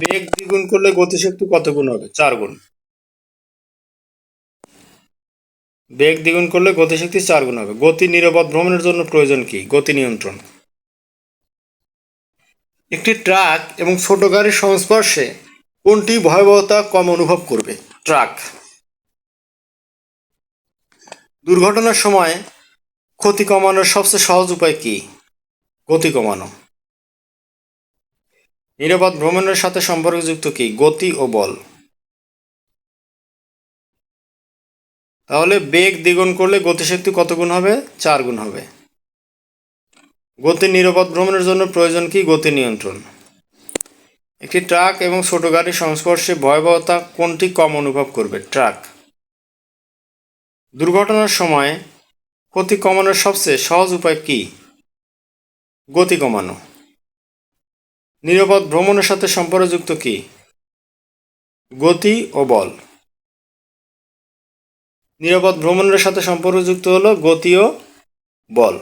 বেগ দ্বিগুণ করলে গতিশক্তি কত গুণ হবে? চার গুণ। বেগ দ্বিগুণ করলে গতিশক্তি চার গুণ হবে। গতি নিরাপদ ভ্রমণের জন্য প্রয়োজন কি? গতি নিয়ন্ত্রণ। একটি ট্রাক এবং ছোট গাড়ির সংস্পর্শে কোনটি ভয়াবহতা কম অনুভব করবে? ট্রাক। দুর্ঘটনার সময় ক্ষতি কমানোর সবচেয়ে সহজ উপায় কি? গতি কমানো। নিরাপদ ভ্রমণের সাথে সম্পর্কযুক্ত কি? গতি ও বল। তাহলে বেগ দ্বিগুণ করলে গতিশক্তি কত গুণ হবে? চার গুণ হবে। গতি নিরাপদ ভ্রমণের জন্য প্রয়োজন কি? গতি নিয়ন্ত্রণ। একটি ট্রাক এবং ছোট গাড়ির সংস্পর্শে ভয়াবহতা কোনটি কম অনুভব করবে? ট্রাক। দুর্ঘটনার সময় ক্ষতি কমানোর সবচেয়ে সহজ উপায় কি? গতি কমানো। নিরাপদ ভ্রমণের সাথে সম্পর্কযুক্ত কি? গতি ও বল। নিরাপদ ভ্রমণের সাথে সম্পর্কযুক্ত হলো গতি ও বল।